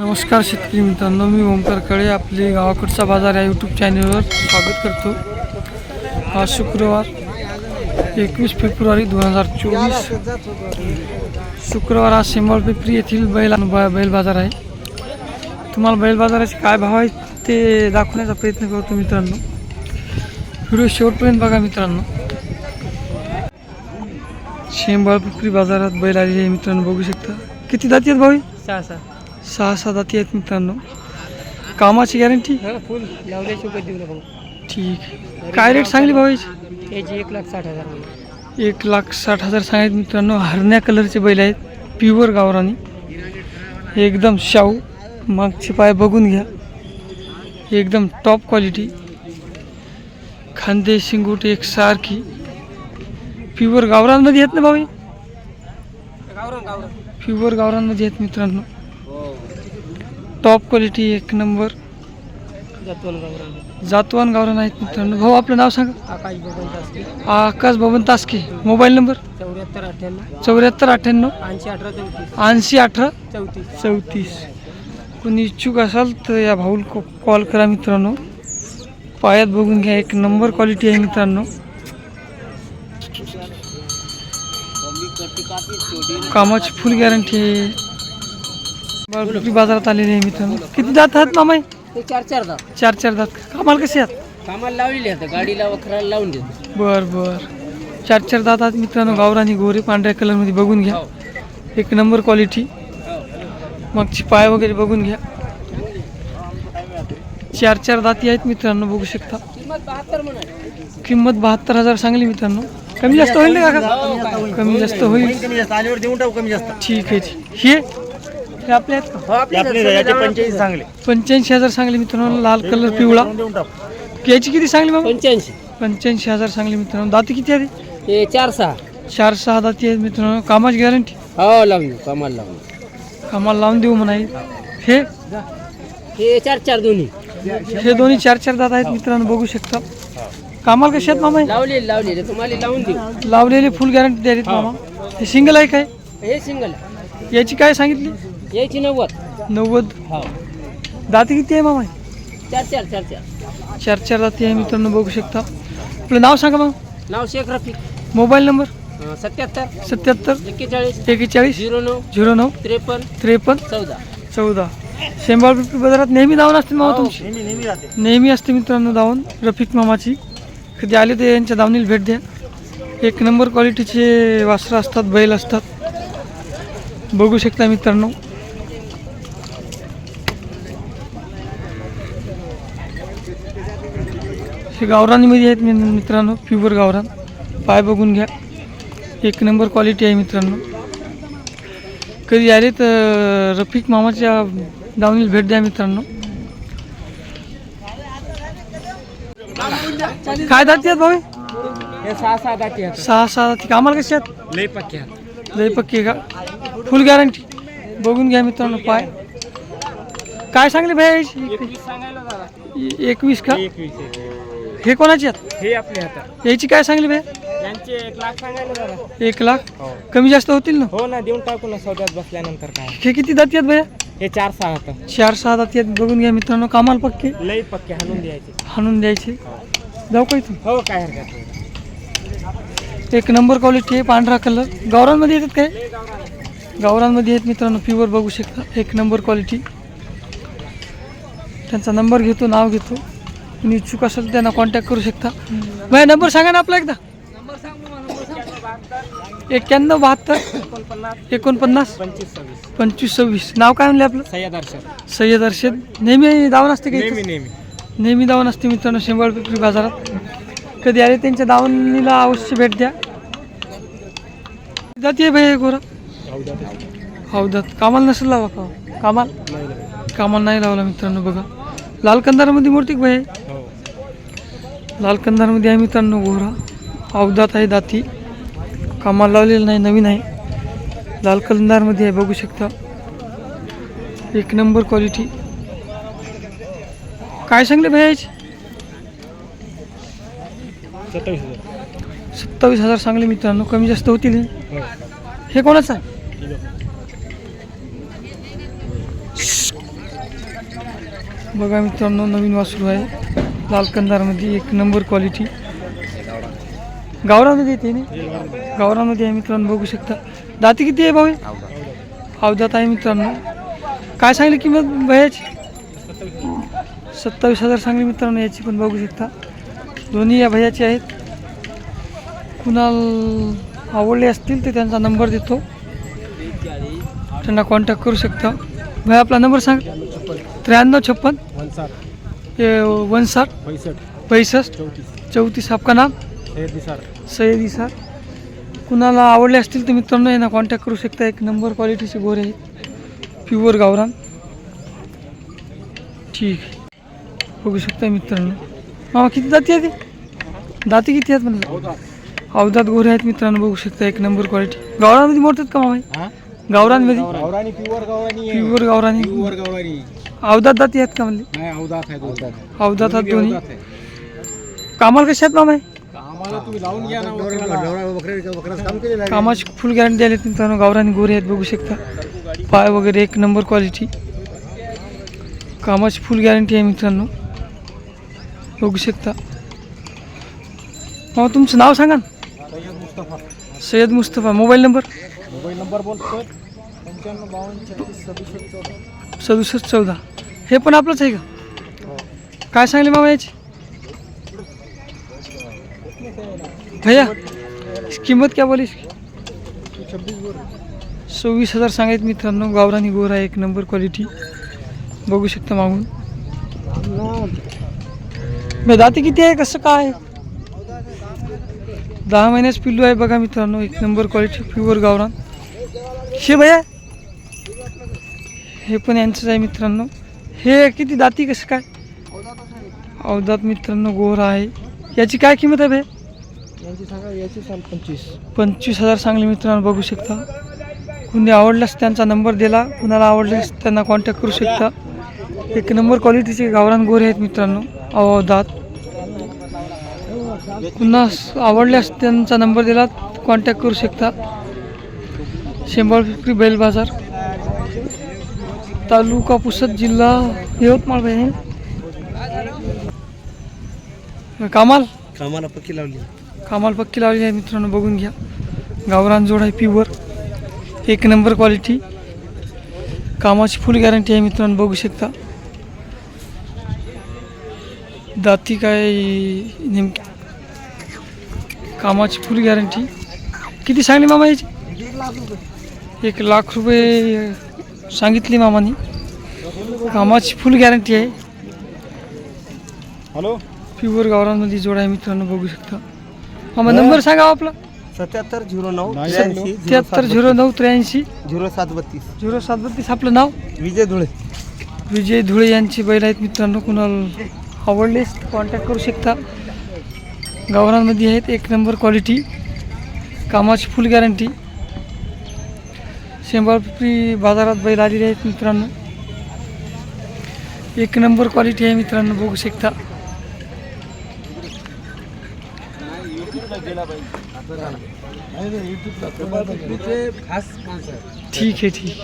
नमस्कार शेतकरी मित्रांनो मी ओमकार कळे आपले गावाकडचा बाजार या यूट्यूब चॅनलवर स्वागत करतो. आज शुक्रवार एकवीस फेब्रुवारी दोन हजार चोवीस. शुक्रवार आज शेंबाळ पिपरी येथील बैल ब- बैल बाजार आहे. तुम्हाला बैल बाजाराचे काय भाव आहेत ते दाखवण्याचा प्रयत्न करतो मित्रांनो. व्हिडिओ शेवटपर्यंत बघा मित्रांनो. शेंबाळ पिपरी बाजारात बैल आलेले आहे मित्रांनो बघू शकता. किती जाती आहेत भाऊ सहा सहा. सहा सात जाती आहेत मित्रांनो कामाची गॅरंटी हा फुल लावल्याची उगत देऊ नका. ठीक. काय रेट सांगली भाऊ याची याची एक लाख साठ हजार. एक लाख साठ हजार सांगितले मित्रांनो. हरण्या कलरचे बैल आहेत. प्युअर गावरानी. एकदम शाहू. मागचे पाय बघून घ्या. एकदम टॉप क्वालिटी खांदे शिंगूट एक सारखी प्युअर गावरांमध्ये आहेत ना भाऊ हे? प्युअर गावरांमध्ये आहेत मित्रांनो. टॉप क्वालिटी एक नंबर गावरान जातवान गावरान आहेत मित्रांनो. भाऊ आपलं नाव सांगा. आकाश बबन तासके. आकाश बबन तासके मोबाईल नंबर चौऱ्याहत्तर अठ्ठ्याण्णव. चौऱ्याहत्तर अठ्ठ्याण्णव ऐंशी अठरा चौतीस. ऐंशी अठरा चौतीस चौतीस कोणी इच्छुक असाल तर या भाऊल कॉल करा मित्रांनो. पायात बघून घ्या एक नंबर क्वालिटी आहे मित्रांनो. कामाची फुल गॅरंटी आहे. बाजारात आलेली आहे मित्रांनो? किती जात आहेत मामा? हे? ते चार चार दा चार चार जात कामाला कसे आहेत? कामाला लावलेली आता गाडीला वखराला लावून देतो. बर बर. चार चार दात आहेत मित्रांनो. गावरानी गोरे पांढऱ्या कलरमध्ये बघून घ्या. एक नंबर क्वालिटी मागची पाय वगैरे बघून घ्या. चार चार दाती आहेत मित्रांनो बघू शकता. किंमत बहात्तर म्हणा. किंमत बहात्तर हजार सांगली मित्रांनो. कमी जास्त होईल ना काका? कमी जास्त होईल. कमी जास्त. आल्यावर देऊन टाकू कमी जास्त. ठीक आहे ठीक. हे हे आपले आहेत का? आपले याचे पंचेचाळीस चांगले. पंच्याऐंशी हजार सांगली मित्रांनो लाल कलर पिवळा. देऊन टाकू. याची किती सांगली बाबा? पंच्याऐंशी. पंच्याऐंशी हजार सांगली मित्रांनो. दाती किती आहे ते चार सहा. चार सहा दाती आहेत मित्रांनो. कामाची गॅरंटी? हो लावून देऊ कामाला लावून कामाला लावून देऊ म्हणाई. हे? हे चार चार दोन्ही. हे दोन्ही चार चार दात आहेत मित्रांनो बघू शकता. कामाला कसे आहेत मामा हे? लावलेले लावलेले तुम्हाला लावून देऊ. लावलेले फुल गॅरंटी द्यारीत मामा. हे सिंगल आहे काय? हे सिंगल याची काय सांगितली? याची नव्वद. नव्वद? हो. दाती किती आहे मामा? चार चार चार चार. चार चार दाती आहे मित्रांनो बघू शकता. आपलं नाव सांगा मग. नाव शेख रफिक. Mobile number? सत्याहत्तर. सत्याहत्तर. एक्केचाळीस. एकेचाळीस झिरो नऊ. झिरो नऊ. त्रेपन्न त्रेपन्न चौदा. चौदा. शेंबाळ पिपरी बाजारात नेहमी धावून असते मामा तुमची? नेहमी नेहमी राहते. नेहमी असते मित्रांनो धावून रफिक मामाची. कधी आले तर यांच्या धावणीला भेट द्या. एक नंबर क्वालिटीचे वासरं असतात बैल असतात. बघू शकता मित्रांनो. हे गावरानीमध्ये आहेत मि- मित्रांनो प्युअर गावरान. पाय बघून घ्या. एक नंबर क्वालिटी आहे मित्रांनो. कधी आले तर रफिक मामाच्या दावणीला भेट द्या मित्रांनो. काय दाती आहेत भाऊ सहा सहा आहेत. सहा सहा दाती. कामाला कशी आहेत? लई पक्के लय पक्की का? फुल गॅरंटी बघून घ्या मित्रांनो पाय. काय सांगले भाई? एकवीस का? एकवीस हे कोणाची आहेत? हे आपले हातात. याची काय सांगली भाई यांचे एक लाख सांगायला दादा एक लाख? कमी जास्त होतील ना? हो ना देऊन टाकू ना सौद्यात बसल्यानंतर काय. हे किती दाती आहेत भैया हे चार सहा हातात चार सहा दाती आहेत. बघून घ्या मित्रांनो कामाला पक्के? लई पक्के हाणून द्यायचे. हाणून द्यायचे. जाऊ का इथून? हो काय हरकत नाही. एक नंबर क्वालिटी आहे पांढरा कलर गावरांमध्ये येतात काय? गावरांमध्ये आहेत मित्रांनो प्युअर बघू शकता. एक नंबर क्वालिटी त्यांचा नंबर घेतो नाव घेतो. कुणी इच्छुक असेल तर त्यांना कॉन्टॅक्ट करू शकता. माझा नंबर सांगा ना आपला एकदा. एक्क्याण्णव बहात्तर एकोणपन्नास पंचवीस सव्वीस. नाव काय म्हणले आपलं? सह्याद अर्षद सय्यद नेहमी दावण असते का इथं? नेहमी दावण असते मित्रांनो शेंबाळ पिपरी बाजारात. कधी आले त्यांच्या दावणीला अवश्य भेट द्या. जाते भाई गोरा हौदात. कामाला नसेल लावा का? कामाल? कामाला नाही लावला मित्रांनो बघा. लाल कंदारमध्ये मूर्ती भाई लाल कंदारमध्ये आहे मित्रांनो गोरा. अवदात आहे दाती. कामाला लावलेलं नाही नवीन आहे. लाल कंदारमध्ये आहे बघू शकता. एक नंबर क्वालिटी काय सांगले भैयाची सत्तावीस हजार. सत्तावीस हजार सांगले मित्रांनो कमी जास्त होतील. हे? हो हे कोणाचं आहे. बघा मित्रांनो नवीन वासरू आहे. लाल कंदारमध्ये एक नंबर क्वालिटी गावरामध्ये येते ना? गावरामध्ये आहे मित्रांनो बघू शकता. दाती किती आहे भाऊ? हे? अवदात आहे मित्रांनो. काय सांगली किंमत भयाची सत्तावीस हजार सांगली मित्रांनो याची पण बघू शकता. दोन्ही या भैयाचे आहेत. कुणाल आवडले असतील ते त्यांचा नंबर देतो. त्यांना कॉन्टॅक्ट करू शकता. भाई आपला नंबर सांग. त्र्याण्णव छप्पन. वन साठ ए, वन साठ पैसठ पैसष्ट चौतीस. चौतीस आपका नाम? हे दिसार सय्यदी सर. कुणाला आवडले असतील तर मित्रांनो यांना कॉन्टॅक्ट करू शकता. एक नंबर क्वालिटीचे गोरे आहेत. प्युअर गावरान. ठीक आहे. बघू शकता मित्रांनो. मामा किती दाती आहे ते दाती किती आहेत म्हणलं? अवधात गोरे आहेत मित्रांनो. बघू शकता एक नंबर क्वालिटी गावरानमध्ये मोडतात का मामा हे? गावरानमध्ये? गावरानी. प्युअर गावरानी प्युअर गावरानी. प्युअर गावरानी. अवधात दाती आहेत का म्हणले? नाही अवदात आहे दोन्ही कामाला कशा आहेत मामा तुम्ही लावून घ्या ना कामाची फुल गॅरंटी आली मित्रांनो गावरानी गोरे आहेत बघू शकता. पाय वगैरे एक नंबर क्वालिटी कामाची फुल गॅरंटी आहे मित्रांनो. बघू शकता. मग तुमचं नाव सांगा ना. Mustafa. Sayyed Mustafa. Mobile number? Mobile number बोलतोय. पंच्याण्णव बावन्न छत्तीस सदुसष्ट चौदा. सदुसष्ट चौदा. हे पण आपलंच आहे का? काय सांगले मामा याची? भैया किंमत क्या बोली सव्वीस हजार सांगायत मित्रांनो. गावरानी गोरा एक नंबर क्वालिटी बघू शकता मागून. मग दाती किती आहे? कसं काय? दहा महिन्याच पिल्लू आहे बघा मित्रांनो. एक नंबर क्वालिटी प्युअर गावरान. शे भैया हे पण यांचंच आहे मित्रांनो. हे किती दाती कसं काय? अवदात मित्रांनो गोरा आहे. याची काय किंमत आहे भैया यांची सांगा याची सांग पंचवीस. पंचवीस हजार चांगले मित्रांनो बघू शकता. कुणी आवडल्यास त्यांचा नंबर दिला. कुणाला आवडल्यास त्यांना कॉन्टॅक्ट करू शकता. एक नंबर क्वालिटीचे गावरान गोरे आहेत मित्रांनो अवधात पुन्हा आवडल्यास त्यांचा नंबर दिला कॉन्टॅक्ट करू शकता. शेंबाळ पिंपरी बैल बाजार. तालुका पुसद जिल्हा यवतमाळ आहे कामाल? कामाला पक्की लावली. कामाला पक्की लावली आहे मित्रांनो बघून घ्या. गावरान जोड आहे प्युअर एक नंबर क्वालिटी कामाची फुल गॅरंटी आहे मित्रांनो बघू शकता. दाती काय नेमकी? कामाची फुल गॅरंटी किती सांगली मामा याची? एक लाख रुपये सांगितली मामानी. कामाची फुल गॅरंटी आहे. हॅलो प्युअर गावरानमध्ये जोड आहे मित्रांनो बघू शकता. मामा नंबर सांगा आपला. सत्याहत्तर झिरो नऊ त्र्याहत्तर झिरो नऊ त्र्याऐंशी. झिरो सात बत्तीस. झिरो सात बत्तीस आपलं नाव? विजय धुळे. विजय धुळे यांची बैल आहेत मित्रांनो कुणाला आवडलेस कॉन्टॅक्ट करू शकता. गावरांमध्ये आहेत एक नंबर क्वालिटी कामाची फुल गॅरंटी शेंबाळपिपरी बाजारात बैल आलेले आहेत मित्रांनो. एक नंबर क्वालिटी आहे मित्रांनो बघू शकता. ठीक आहे ठीक.